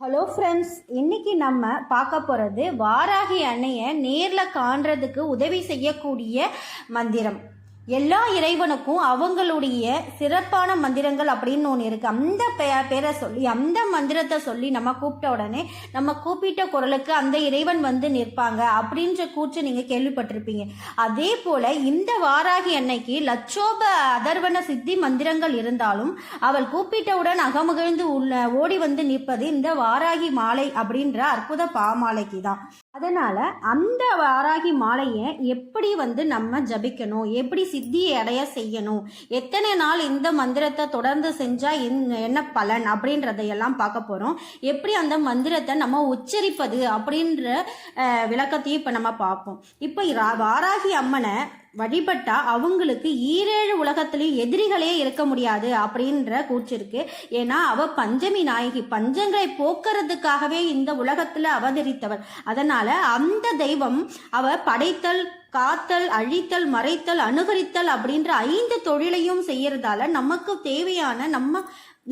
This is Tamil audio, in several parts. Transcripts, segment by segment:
ஹலோ ஃப்ரெண்ட்ஸ் இன்னைக்கு நம்ம பார்க்க போகிறது வாராகி அன்னையை நேரில் காண்றதுக்கு உதவி செய்யக்கூடிய மந்திரம். எல்லா இறைவனுக்கும் அவங்களுடைய சிறப்பான மந்திரங்கள் அப்படின்னு ஒன்று இருக்குது அந்த பே பேரை சொல்லி அந்த மந்திரத்தை சொல்லி நம்ம கூப்பிட்ட உடனே நம்ம கூப்பிட்ட குரலுக்கு அந்த இறைவன் வந்து நிற்பாங்க அப்படின்ற கூற்று நீங்கள் கேள்விப்பட்டிருப்பீங்க. அதே போல் இந்த வாராகி அன்னைக்கு லட்சோப அதர்வன சித்தி மந்திரங்கள் இருந்தாலும் அவள் கூப்பிட்டவுடன் அகமகிழ்ந்து உள்ள ஓடி வந்து நிற்பது இந்த வாராகி மாலை அப்படின்ற அற்புத பாமாலைக்கு தான் அதனால் அந்த வாராகி மாலையை எப்படி வந்து நம்ம ஜபிக்கணும்? எப்படி சித்தியை அடைய செய்யணும்? எத்தனை நாள் இந்த மந்திரத்தை தொடர்ந்து செஞ்சால் என்ன- என்ன பலன் அப்படின்றதையெல்லாம் பார்க்க போகிறோம் எப்படி அந்த மந்திரத்தை நம்ம உச்சரிப்பது அப்படின்ற விளக்கத்தையும் இப்போ நம்ம பார்ப்போம். இப்போ ரா- வாராகி அம்மனை வழிபட்டா அவங்களுக்கு ஈரேழு உலகத்திலையும் எதிரிகளே இருக்க முடியாது அப்படின்ற கூற்று இருக்கு. ஏன்னா அவ பஞ்சமி நாயகி பஞ்சங்களை போக்குறதுக்காகவே இந்த உலகத்துல அவதரித்தவர் அதனால அந்த தெய்வம் அவ படைத்தல் காத்தல் அழித்தல் மறைத்தல் அனுகரித்தல் அப்படின்ற ஐந்து தொழிலையும் செய்யறதால நமக்கு தேவையான நம்ம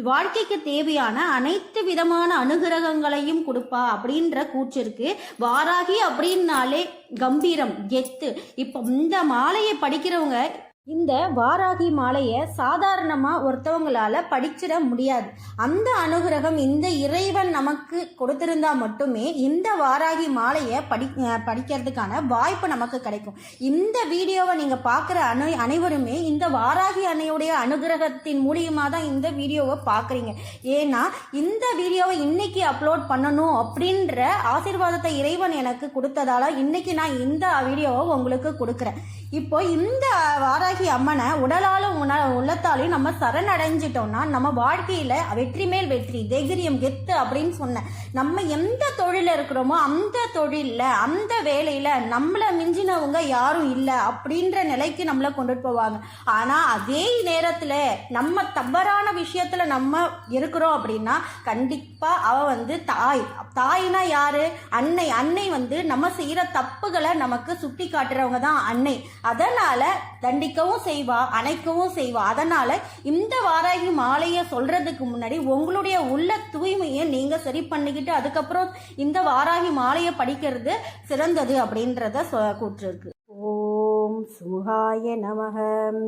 வாழ்க்கைக்கு தேவையான அனைத்து விதமான அனுகிரகங்களையும் கொடுப்பா அப்படின்ற கூற்று இருக்கு. வாராகி அப்படின்னாலே கம்பீரம் கெத்து. இப்போ இந்த மாலையை படிக்கிறவங்க இந்த வாராகி மாலையை சாதாரணமாக ஒருத்தவங்களால் படிச்சிட முடியாது. அந்த அனுகிரகம் இந்த இறைவன் நமக்கு கொடுத்திருந்தா மட்டுமே இந்த வாராகி மாலையை படி படிக்கிறதுக்கான வாய்ப்பு நமக்கு கிடைக்கும். இந்த வீடியோவை நீங்கள் பார்க்குற அனை அனைவருமே இந்த வாராகி அன்னையுடைய அனுகிரகத்தின் மூலியமாக தான் இந்த வீடியோவை பார்க்குறீங்க ஏன்னா இந்த வீடியோவை இன்னைக்கு அப்லோட் பண்ணணும் அப்படின்ற ஆசீர்வாதத்தை இறைவன் எனக்கு கொடுத்ததால இன்னைக்கு நான் இந்த வீடியோவை உங்களுக்கு கொடுக்குறேன். இப்போ இந்த வாராகி அம்மனை உடலாலும் உண உள்ளத்தாலையும் நம்ம சரணடைஞ்சிட்டோம்னா நம்ம வாழ்க்கையில் வெற்றி மேல் வெற்றி தைரியம் கெத்து அப்படின்னு சொன்னேன் நம்ம எந்த தொழில இருக்கிறோமோ அந்த தொழிலில் அந்த வேலையில நம்மளை மிஞ்சினவங்க யாரும் இல்லை அப்படின்ற நிலைக்கு நம்மளை கொண்டுட்டு போவாங்க. ஆனால் அதே நேரத்துல நம்ம தவறான விஷயத்துல நம்ம இருக்கிறோம் அப்படின்னா கண்டிப்பா அவ வந்து தாய். தாய்னா யாரு? அன்னை. அன்னை வந்து நம்ம செய்யற தப்புகளை நமக்கு சுட்டி காட்டுறவங்க தான் அன்னை. அதனால் தண்டிக்க தண்டிக்கவும் செய்வா அணைக்கவும் செய்வா. அதனால இந்த வாராகி மாலையை சொல்றதுக்கு முன்னாடி உங்களுடைய உள்ள தூய்மையை நீங்க சரி பண்ணிக்கிட்டு அதுக்கப்புறம் இந்த வாராகி மாலையை படிக்கிறது சிறந்தது அப்படின்றத சொ- கூற்று இருக்கு ஓம் சுகாய நமகம்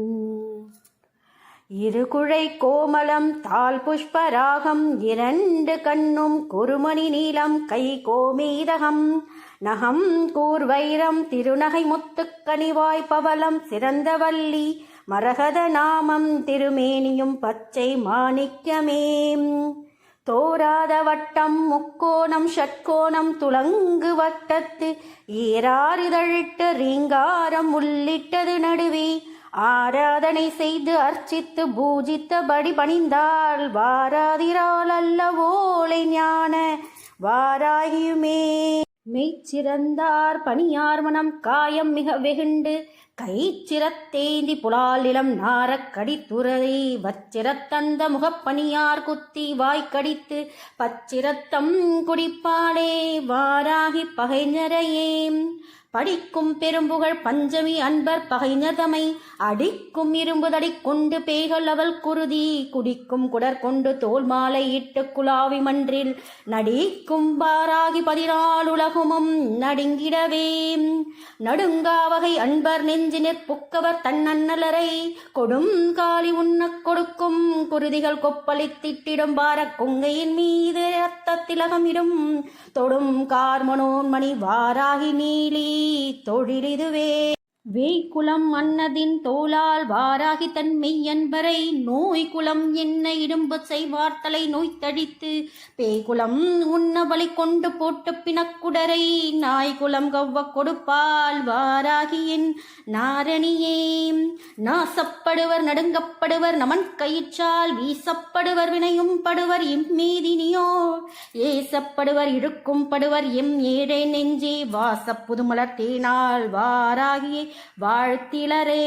இருகுழை கோமலம் தால் புஷ்பராகம் இரண்டு கண்ணும் குறுமணி நீலம் கை கோமீதகம். நகம் கூர்வைரம் திருநகை முத்துக்கனிவாய் பவளம் சிறந்தவல்லி மரகத நாமம் திருமேனியும் பச்சை மாணிக்கமே. தோராத வட்டம் முக்கோணம் ஷட்கோணம் துலங்கு வட்டத்து ஈராறுதழிட்டு ரீங்காரம் உள்ளிட்டது நடுவே. ஆராதனை செய்து அர்ச்சித்து பூஜித்தபடி பணிந்தாள் வாராதிரால் அல்லவோலை ஞான. வாராகியுமே. மெய்ச்சிறந்தார் பணியார் மனம் காயம் மிக வெகுண்டு. கைச்சிரத்தேந்தி புலால் இளம் நாரக்கடி கடித்துறதை வச்சிரத்தந்த முகப்பணியார் குத்தி வாய்க்கடித்து பச்சிரத்தம் குடிப்பாளே. வாராகி பகைஞரையே படிக்கும் பெரும்புகழ் பஞ்சமி அன்பர் பகைஞர்தமை அடிக்கும் இரும்புதடி கொண்டு பேய்கள் அவள் குருதி குடிக்கும் குடர் கொண்டு தோல் மாலை இட்டு குலாவி மன்றில் நடிக்கும் பாராகி பதினாலு உலகமும் நடுங்கிடவே. நடுங்காவகை அன்பர் நெஞ்சினர் புக்கவர் தன்னன்னலரை கொடும் காலி உண்ணக் கொடுக்கும் குருதிகள் கொப்பளித்திட்டிடும் பாரக் கொங்கையின் மீது ரத்த திலகமிடும் தொடும் கார்மனோன்மணி வாராகி நீலி. தொழிலிதுவே வேய்குலம் அன்னதின் தோளால் வாராகி தன் மெய்யன்பரை நோய் குலம் என்ன இடும்பு செய்வார்த்தலை நோய்த்தடித்து பேய்குலம் உண்ண வழி கொண்டு போட்டு பிணக்குடரை நாய்குலம் கவ்வ கொடுப்பால் வாராகியின் நாரணியே. நாசப்படுவர் நடுங்கப்படுவர் நமன் கயிற்றால் வீசப்படுவர் வினையும் படுவர் இம்மீதினியோ ஏசப்படுவர் இழுக்கும் படுவர் எம் ஏழை நெஞ்சே. வாச புதுமலர் தேனால் வாராகியே. வாழ்த்திலரே.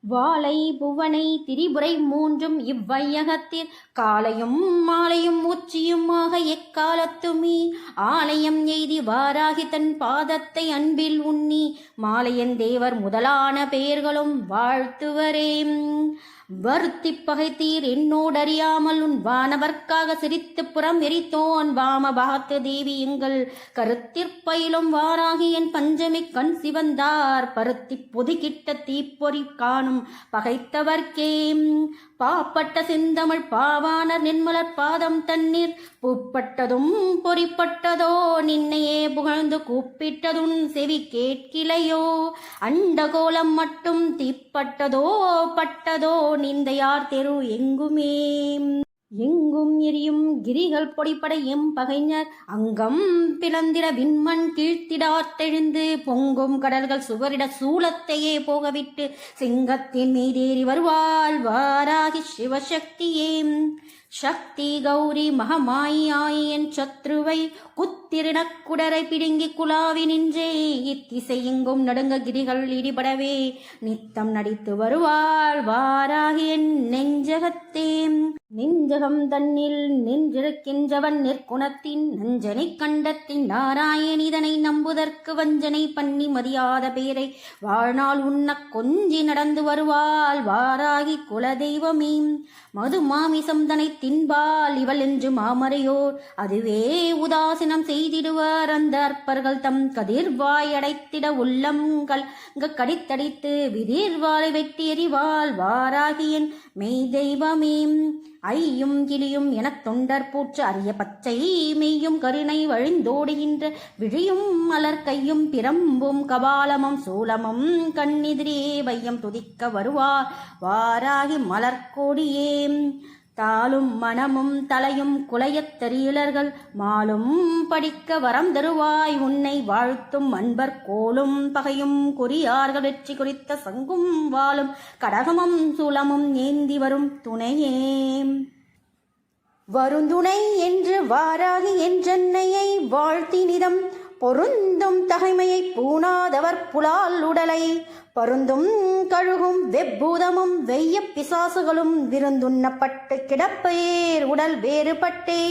வாழை புவனை திரிபுரை மூன்றும் இவ்வையகத்தில் காலையும் மாலையும் உச்சியுமாக எக்காலத்துமே. ஆலயம் எய்தி வாராகி தன் பாதத்தை அன்பில் உண்ணி மாலையன் தேவர் முதலான பெயர்களும் வாழ்த்துவரேம் வருத்தி பகைத்தீர் என்னோடறியாமல் உன் வானவர்க்காக சிரித்து புறம் எரித்தோன் வாம பாத்து தேவி எங்கள் கருத்திற்பயிலும் வாராகி என் பஞ்சமி கண் சிவந்தார். பருத்தி பொதுகிட்ட தீப்பொறி காணும் பகைத்தவர்க்கே பாப்பட்ட செந்தமிழ் பாவானர் நின்மலர் பாதம் தண்ணீர். பூப்பட்டதும் பொறிப்பட்டதோ நின்னையே புகழ்ந்து கூப்பிட்டதும் செவி கேட்கிலையோ? அண்டகோலம் மட்டும் தீப்பட்டதோ பட்டதோ நிந்தையார் தெரு எங்குமே? எங்கும் எரியும் கிரிகள் பொடிப்பட எம் பகைஞர் அங்கம் பிளந்திட விண்மண் கீழ்த்திடாத்தெழுந்து பொங்கும் கடல்கள் சுவரிட சூலத்தையே போகவிட்டு சிங்கத்தின் மீதேறி வருவாள் வாராகி சிவசக்தியே. சக்தி கௌரி மகமாயாய் என் சத்ருவை குத்திரிடக் குடரை பிடுங்கி குலாவி நின்றே. இத்திசை எங்கும் நடுங்க கிரிகள் இடிபடவே. நித்தம் நடித்து வருவாள் வாராகி என் நெஞ்சகத்தே. நெஞ்சகம் தன்னில் நின்றிருக்கின்றவன் நிற்குணத்தின் நஞ்சனை கண்டத்தின் நாராயணிதனை நம்புதற்கு வஞ்சனை பண்ணி மதியாத பேரை வாழ்நாள் உண்ணக் கொஞ்சி நடந்து வருவாள் வாராகி குலதெய்வமே. மது மாமிசம் தனை தின்பால் இவள் என்று மாமறையோர். அதுவே உதாசீனம் செய்திடுவார் அந்த அற்பர்கள் தம் கதிர்வாய் அடைத்திட உள்ளங்கள். கடித்தடித்து விதிர்வாளை வெட்டி எறிவாள் வாராகியன் மெய் தெய்வமே ஐயும் கிளியும் எனத் தொண்டர் பூற்று அரிய பச்சை மெய்யும் கருணை வழிந்தோடுகின்ற விழியும் மலர் கையும் பிரம்பும் கபாலமும் சூலமும் கண்ணெதிரே வையம் துதிக்க வருவார். வாராகி மலர்கோடியே தாளும் மனமும் தலையும் குலையத் தெரியலர்கள். மாலும் படிக்க வரம் தருவாய் உன்னை வாழ்த்தும் அன்பர் கோலும் பகையும் குறியார்கள். வெற்றி குறித்த சங்கும் வாழும் கடகமும் சூலமும் ஏந்தி வரும் துணையே. வருந்துணை என்று வாராகி என்றென்னையை வாழ்த்தினிதம் பொருந்தும் தகைமையை பூணாதவர் புலால் உடலை பருந்தும் கழுகும் வெப்பூதமும் வெய்ய பிசாசுகளும் விருந்துண்ணப்பட்டு கிடப்பேர் உடல் வேறுபட்டே.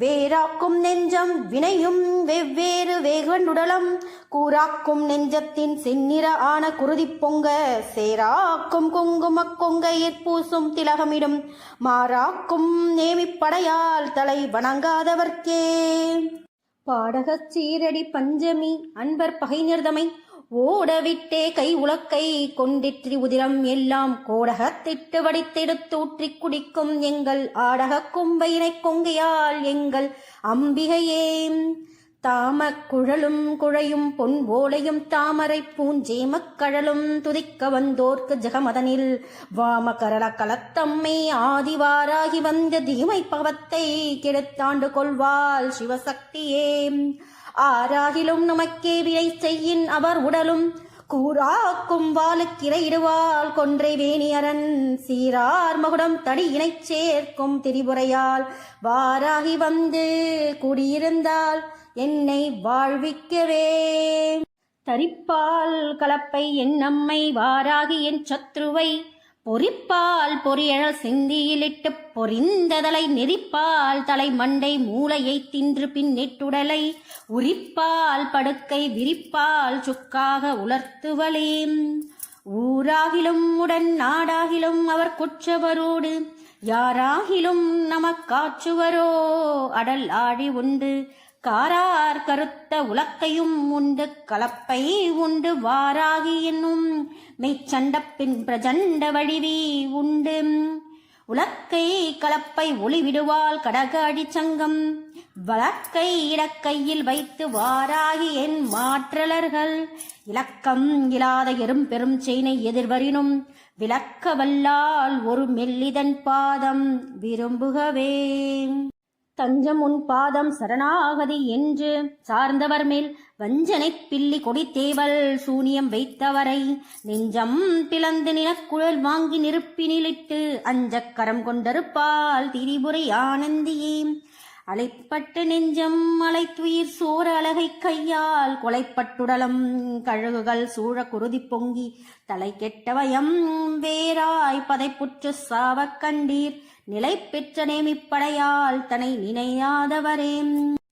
வேறாக்கும் நெஞ்சம் வினையும் வெவ்வேறு வேகண்டுடலம் கூறாக்கும் நெஞ்சத்தின் செந்நிற ஆன குருதி பொங்க சேராக்கும் குங்கும கொங்கையிற் பூசும் திலகமிடும் மாறாக்கும் நேமிப்படையால் தலை வணங்காதவர்க்கே. பாடகச் சீரடி பஞ்சமி அன்பர் பகைஞர்தமை ஓடவிட்டே கை உலக்கை கொண்டிற்றி உதிரம் எல்லாம் கோடகத்திட்டு வடித்தெடுத்தூற்றிக் குடிக்கும் எங்கள் ஆடகக் கும்பையினை கொங்கையால் எங்கள் அம்பிகையே. தாமக் குழலும் குழையும் பொன் ஓலையும் தாமரை பூஞ்சேமக் கழலும் துதிக்க வந்தோர்க்கு ஜெகமதனில் வாம கரள கலத்தம்மை ஆதிவாராகி வந்த தீமை பவத்தை கெடுத்தாண்டு கொள்வாள் சிவசக்தியே. ஆராகிலும் நமக்கே வினை செய்யின் அவர் உடலும் கூறாக்கும் வாழுக்கிரையிடுவாள் கொன்றை வேணியரன் சீரார் மகுடம் தடி இணைச் சேர்க்கும் திரிபுரையால். வாராகி வந்து குடியிருந்தாள் என்னை வாழ்விக்கவே. தரிப்பால் கலப்பை என் நம்மை வாராகி என் சத்ருவை. பொறிப்பால் பொரியழல் செந்தியிலிட்டு பொறிந்ததலை நெறிப்பால் தலை மண்டை மூளையை தின்று பின் நெட்டுடலை. உரிப்பால் படுக்கை விரிப்பால் சுக்காக உலர்த்துவளேம் ஊராகிலும் உடன் நாடாகிலும் அவர் குற்றவரோடு. யாராகிலும் நமக்காற்றுவரோ அடல் ஆழி உண்டு. காரார் கருத்த உலக்கையும் உண்டு கலப்பை உண்டு வாராகி என்னும் மெய்ச்சண்டப்பின் பிரஜண்ட வடிவி உண்டு. உலக்கை கலப்பை ஒளிவிடுவாள் கடக அடிச்சங்கம் வழக்கை இடக்கையில் வைத்து வாராகி என் மாற்றலர்கள். இலக்கம் இல்லாத எறும் பெரும் செயினை எதிர்வரினும் விளக்க வல்லால் ஒரு மெல்லிதன் பாதம் விரும்புகவே. தஞ்சம் உன் பாதம் சரணாகதி என்று சார்ந்தவர் மேல் வஞ்சனைப் பில்லி கொடி தேவல் சூனியம் வைத்தவரை நெஞ்சம் பிளந்து நிலக்குழல் வாங்கி நெருப்பினிலிட்டு நிலிட்டு அஞ்சக்கரம் கொண்டருப்பால் திரிபுரை ஆனந்தியே. அலைப்பட்ட நெஞ்சம் அலைத்துயிர் சோர அழகை கையால் கொலைப்பட்டுடலம் கழுகுகள் சூழ குருதி பொங்கி தலை கெட்டவயம் வேராய் பதைப்புற்று சாவக் கண்டீர். நிலை பெற்ற நேமிப்படையால் தனை நினையாதவரே.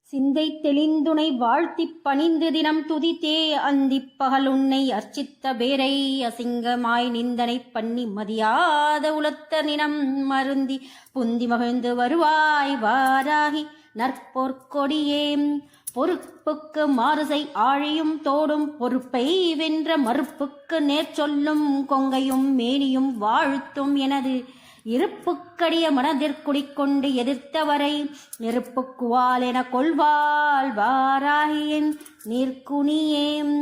சிந்தை தெளிந்துனை வாழ்த்திப் பணிந்து தினம் துதித்தே அந்திப் பகல் உன்னை அர்ச்சித்த பேரை அசிங்கமாய் நிந்தனை பண்ணி மதியாத உலத்த நினம் மருந்தி புந்தி மகிழ்ந்து வருவாய் வாராகி நற்பொற்கொடியே பொறுப்புக்கு மாறுசை ஆழியும் தோடும் பொறுப்பை வென்ற மறுப்புக்கு நேர் சொல்லும் கொங்கையும் மேனியும் வாழ்த்தும் எனது இருப்புக்கடிய மனதிற்குடிக்கொண்டு எதிர்த்தவரை நெருப்புக்குவால் என கொள்வாள் வாராகியின் நீர்க்குனியேம்.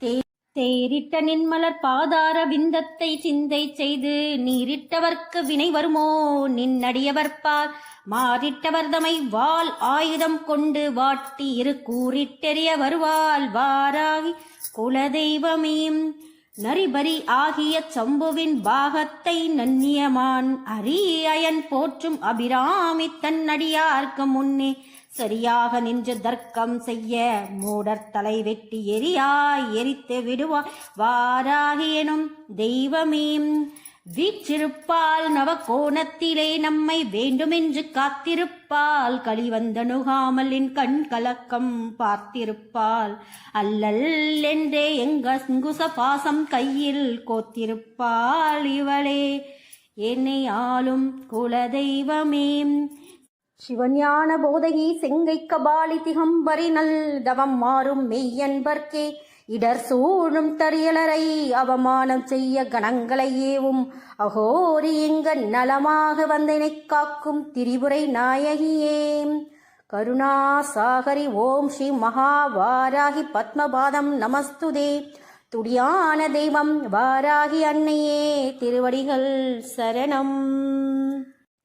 தே தேரிட்ட நின்மலர் பாதார விந்தத்தை சிந்தை செய்து நீரிட்டவர்க்கு வினை வருமோ? நின்னடியவர்பால் மாறிட்டவர் தமை வாள் ஆயுதம் கொண்டு வாட்டி இரு கூறிட்டெறிய வருவாள் வாராகி குலதெய்வமேம். நரிபரி ஆகிய சம்புவின் பாகத்தை நன்னியமான் அரியயன் போற்றும் அபிராமி தன்னடியார்க்கு முன்னே சரியாக நின்று தர்க்கம் செய்ய மூடர் தலை வெட்டி எரியாய் எரித்து விடுவார் வாராகியனும் தெய்வமீம் தெய்வமேம். வீச்சிருப்பால் நவகோணத்திலே நம்மை வேண்டுமென்று காத்திருப்பால் களிவந்த நுகாமல் என் கண் கலக்கம் பார்த்திருப்பால் அல்லல் என்றே எங்க குச பாசம் கையில் கோத்திருப்பாள் இவளே. என்னை ஆளும் குலதெய்வமேம் சிவஞான போதகி செங்கை கபாலி திகம்பரி நல் தவம் மாறும் மெய்யன்பர்க்கே. இடர் சூழும் தரியலரை அவமானம் செய்ய கணங்களை ஏவும். அகோரி எங்க நலமாக வந்தனை காக்கும் திரிபுரை நாயகியே. கருணாசாகரி ஓம் ஸ்ரீ மகாவாராகி பத்மபாதம் நமஸ்துதே. துடியான தெய்வம் வாராகி அன்னையே. திருவடிகள் சரணம்.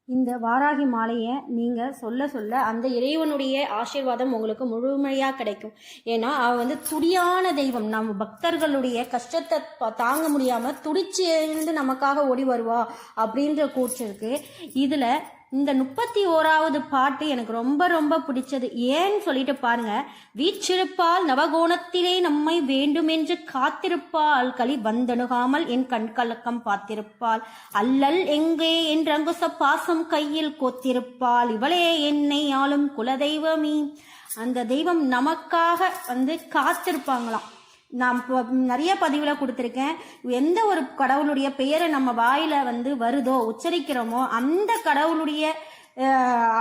இந்த வாராகி மாலையை நீங்கள் சொல்ல சொல்ல அந்த இறைவனுடைய ஆசீர்வாதம் உங்களுக்கு முழுமையாக கிடைக்கும். ஏன்னா அவ வந்து துடியான தெய்வம். நம்ம பக்தர்களுடைய கஷ்டத்தை தாங்க முடியாமல் துடிச்சு எழுந்து நமக்காக ஓடி வருவா அப்படின்ற கூற்று இதில் இந்த முப்பத்தி ஓராவது பாட்டு எனக்கு ரொம்ப ரொம்ப பிடிச்சது. ஏன்னு சொல்லிட்டு பாருங்க. வீச்சிருப்பால் நவகோணத்திலே நம்மை வேண்டுமென்று காத்திருப்பாள் களி வந்தணுகாமல் என் கண்கலக்கம் பார்த்திருப்பாள். அல்லல் எங்கே என் ரங்குச பாசம் கையில் கோத்திருப்பாள். இவளே என்னை ஆளும் குலதெய்வமே. அந்த தெய்வம் நமக்காக வந்து காத்திருப்பாங்களாம். நான் நிறைய பதிவில் கொடுத்துருக்கேன். எந்த ஒரு கடவுளுடைய பெயரை நம்ம வாயில் வந்து வருதோ உச்சரிக்கிறோமோ அந்த கடவுளுடைய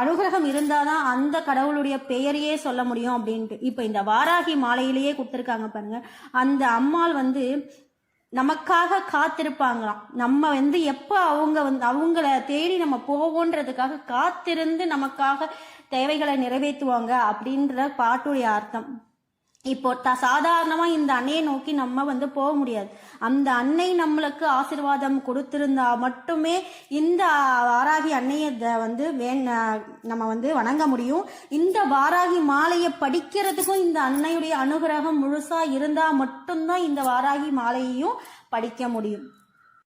அனுகிரகம் இருந்தால் தான் அந்த கடவுளுடைய பெயரையே சொல்ல முடியும் அப்படின்ட்டு. இப்போ இந்த வாராகி மாலையிலேயே கொடுத்துருக்காங்க பாருங்க. அந்த அம்மாள் வந்து நமக்காக காத்திருப்பாங்களாம். நம்ம வந்து எப்போ அவங்க வந்து அவங்கள தேடி நம்ம போவோன்றதுக்காக காத்திருந்து நமக்காக தேவைகளை நிறைவேற்றுவாங்க அப்படின்ற பாட்டுடைய அர்த்தம். இப்போ த சாதாரணமாக இந்த அன்னையை நோக்கி நம்ம வந்து போக முடியாது. அந்த அன்னை நம்மளுக்கு ஆசீர்வாதம் கொடுத்திருந்தா மட்டுமே இந்த வாராகி அன்னையை த- வந்து வேண நம்ம வந்து வணங்க முடியும். இந்த வாராகி மாலையை படிக்கிறதுக்கும் இந்த அன்னையுடைய அனுகிரகம் முழுசாக இருந்தால் மட்டும்தான் இந்த வாராகி மாலையையும் படிக்க முடியும்.